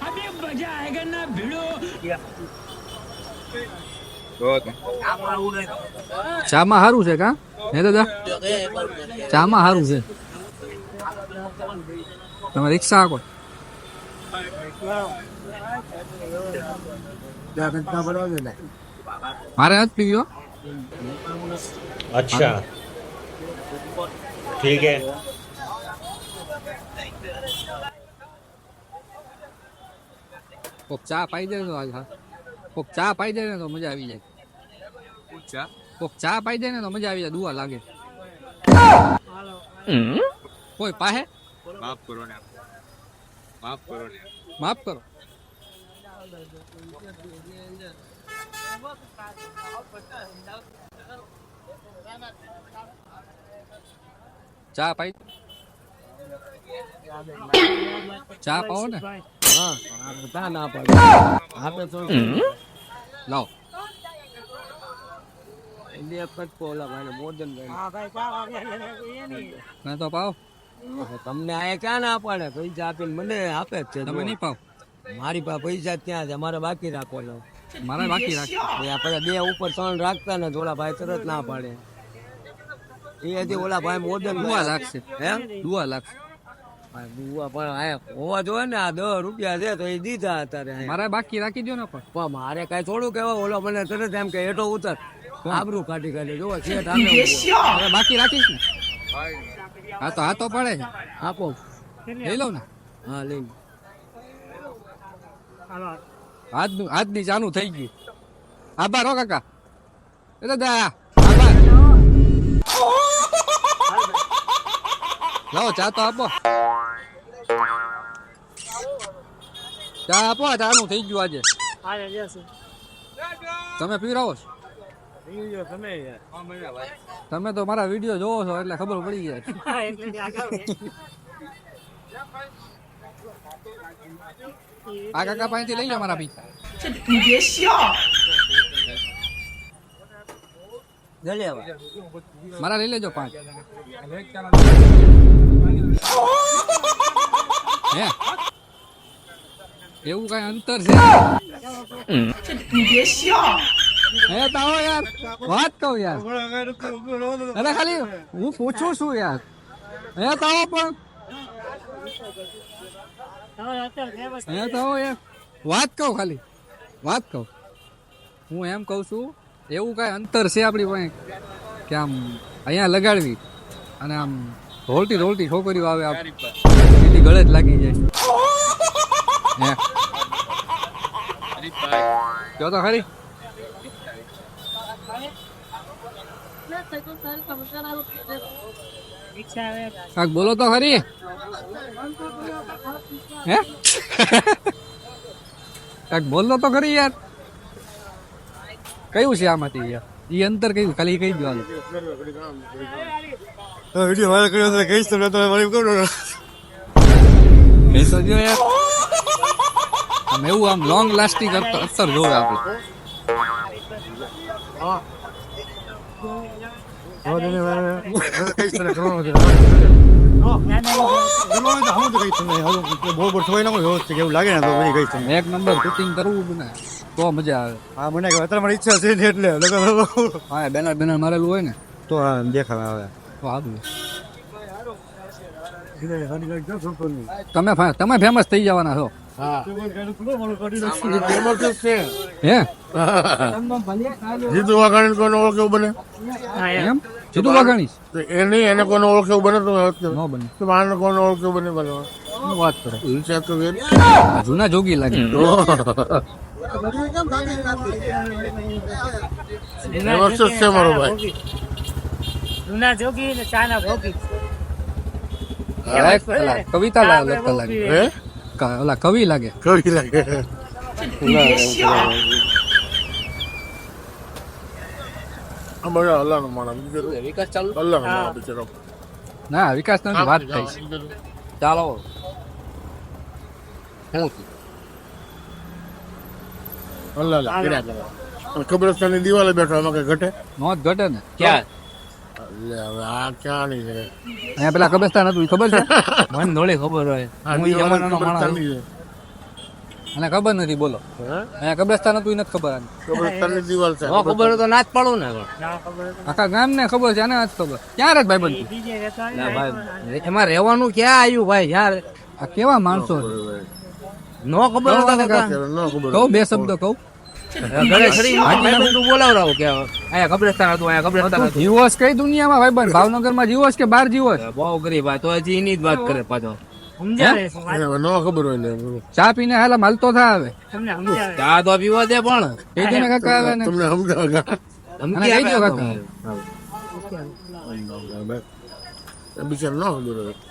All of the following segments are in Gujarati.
अभी मजा आएगा ना भिड़ो ચામાં સારું છે કા હે દાદા ચામાં સારું છે તમે રિક્ષા હાકો મારે નથી પીવ્યો अच्छा ठीक है કોક ચા પાઈ દે ને તો આજ હા કોક ચા પાઈ દે ને તો મજા આવી જાય કોક ચા પાઈ દે ને તો મજા આવી જાય દુઆ લાગે કોઈ પાહે માફ કરો ને માફ કરો ને માફ કરો ચા પાઈ ચા પાઓ ને? લાવો. ના તો પાઓ તમને આ ક્યાં ના પાડે પૈસા આપીને મને આપે જ છે તમે નહીં પાવ. મારી પાસે પૈસા ત્યાં છે મારે બાકી રાખવાનો. મારે બાકી રાખ. પછી બે ઉપર ત્રણ રાખતા ને ઓલા ભાઈ તરત ના પાડે. એ હજી ઓલા ભાઈ મોદન દુઆ લાગશે. હે? દુઆ લાગશે. આ દુઆ પણ આ હોવા જોઈએ ને આ દસ રૂપિયા છે તો એ દીધા અત્યારે મારે બાકી રાખી દો ને પણ પણ મારે કઈ થોડું કેવા ઓલો મને તરત એમ કે હેઠો ઉતર. આબરું કાઢી કાઢી જોવો. મારે બાકી રાખીશ ને? હા તો હા તો પડે છે. આપો. લઈ લઉં ને? હા લઈ આજનું આજની ચાલુ થઈ ગયું. આભાર હો કાકા. એ દાદા આભાર. લાવો ચા તો આપો. ચા આપો ચાનું થઈ ગયું આજે. તમે પીવડાવો છો? તમે તો મારા વીડિયો જોવો છો એટલે ખબર પડી જાય. આ કાકા પાસેથી લઈ લો મારા પૈસા. મારા લઈ લેજો પાંચ. હે? એવું કઈ અંતર છે? હે પૂછું છું યાર. હે, તાવો પણ. હે વાત કહું ખાલી. વાત કહું. હું એમ કહું છું, એવું કઈ અંતર છે આપણી પાસે? કે આમ અહીંયા લગાડવી. અને આમ ઢોલતી ઢોલતી છોકરીઓ આવે આમ. ગળે જ લાગી જાય. હે કહો તો ખરી. બોલો તો ખરી. હે? કાક બોલો તો ખરી યાર. કયું છે આમાંથી યાર? ઈ અંતર કયું? ખાલી કહી દો હાલો. વીડિયો વાયરલ કર્યો તો કહીશ તમને તમે મારી કરો એ તો જો યાર. આમ એવું આમ લોંગ લાસ્ટિંગ અસર જોવે આપણે એક નંબર શૂટિંગ કરવું ને. તો મજા આવે. હા મને અત્યારે મારી ઈચ્છા છે ને એટલે હા બેનર બેનર મારેલું હોય ને. તો આ દેખાવે આવે તો તમે તમે ફેમસ થઈ જવાના છો. હે. જીતુ વાઘાણી કોને ઓળખે એવું બને? એમ. જીતુ વાઘાણી તો એ નહીં એને કોને ઓળખે એવું બને તો બને. તો આને કોને ઓળખે એવું બને બને? વાત કરો. વિચાર તો વેર જૂના જોગી લાગે. એમાં છે મારો ભાઈ? જૂના જોગી ને ચાના ભોગી. કવિતા લખતા લાગે હે? ઓલા કવિ લાગે? કવિ લાગે. ના વિકાસ નથી વાત થઈ. છે ચાલો. અલ્લાહ ખબર દિવાલે બેઠો આમાં કઈ ઘટે? નો ઘટે ને? ક્યાં? લે હવે આ ક્યાંની છે? અહીંયા પેલા કબ્રસ્તાન હતું ખબર છે? મને થોડી ખબર હોય. હું ઈ જમાનાનો માણસ અને ખબર નથી બોલો? અહીંયા કબ્રસ્તાન હતું નથી ખબર આને. કબ્રસ્તાનની દિવાલ છે. ન ખબર તો ના જ પાડું ને. આખા ગામ ને ખબર છે આને જ ખબર. ક્યાં રહે ભાઈ એ ભાઈ એમાં રહેવાનું ક્યાં આવ્યું ભાઈ? યાર આ કેવા માણસો નો ન ખબર તો ખબર કહું બે શબ્દો કહું. બોલાવડાવો કે અહીંયા કબ્રસ્તાન હતું અહીંયા કબ્રસ્તાન હતું. જીવોસ કઈ દુનિયામાં ભાઈ બંધ? ભાવનગર જીવોસ કે બાર જીવોસ બહુ ગરીબ આ તો હજી એની જ વાત કરે પાછો. સમજાવે છે. વાત. એને ન ખબર હોય ચા પીને હાલા માલતો થા આવે ચા તો પીવા દે પણ. તમને સમજાવે ન ખબર હોય.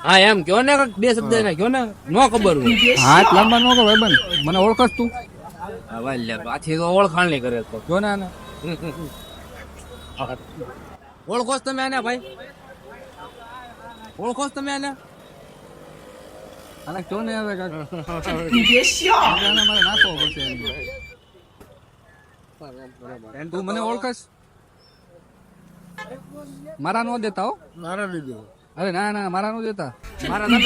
હા એમ કયો ને બે શબ્દ એને કયો ને? ન ખબર હોય. હાથ લાંબા નો બંધ. મને ઓળખસ તું. લે પાછી તો ઓળખાણ નહીં કરે તો. જો ને આને. ઓળખો છો તમે આને ભાઈ? ઓળખો છો તમે આને? આને જો ને હવે કાકા. મારે નાખવો પડશે તું મને ઓળખસ મારા નો દેતા હો. મારા લીધું અરે ના ના મારા નો દેતા. મારા તમે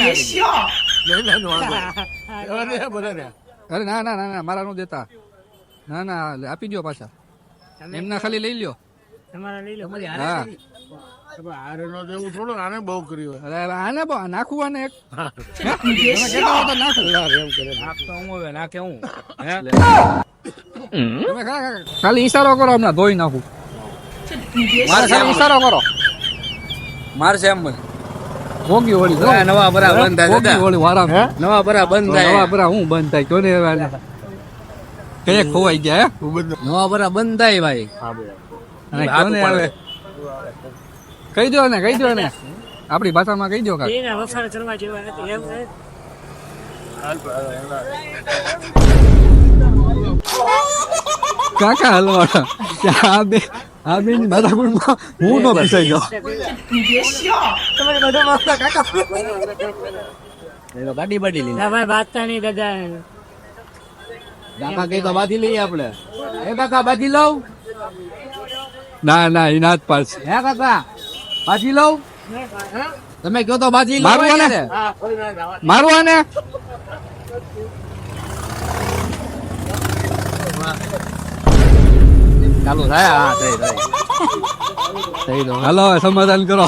અરે ને ના ના ના મારા નો દેતા. ના ના આપી દો પાછા. એમના ખાલી લઈ લ્યો. તમારા લઈ લો હા. આરે નો દેવું થોડું આને બહુ કર્યો અરે આને બો નાખવું આને એક. નાખું એમ કરે. નાખતો હું હવે નાખે હું. તમે ખા- ખા- ખાલી ઈશારો કરો હમણાં ધોઈ નાખું. મારે ખાલી ઈશારો કરો. મારશે એમ મને ભોગી હોળી. નવા બરા બંધ થાય ભોગી. હોળી વારામાં. નવા બરા બંધ નવા બરા હું બંધ થાય? કોને આને? કઈ ખોવાઈ ગયા નવા બરા બંધ થાય ભાઈ. કોને. કહી દો ને કહી દો ને. આપણી ભાષામાં કહી દો કાકા. એના વખાણ કરવા જેવા નથી એમ કાકા હલવાડા બે આ બે ની માથાકૂટમાં હું નો પીસાઈ ગયો એ તો ગાડી બાડી લઈને ના ભાઈ બાંધતા નહીં દાદા કાકા કઈ તો બાધી લઈએ આપણે એ કાકા બાધી લઉં ના ના એ ના જ પાડશે હે કાકા પાછી લઉં તમે કયો તો બાજી લઉં મારું આને? એટલે. ચાલુ થાય? હા થઈ થઈ. થઈ દો હલો સમાધાન કરો.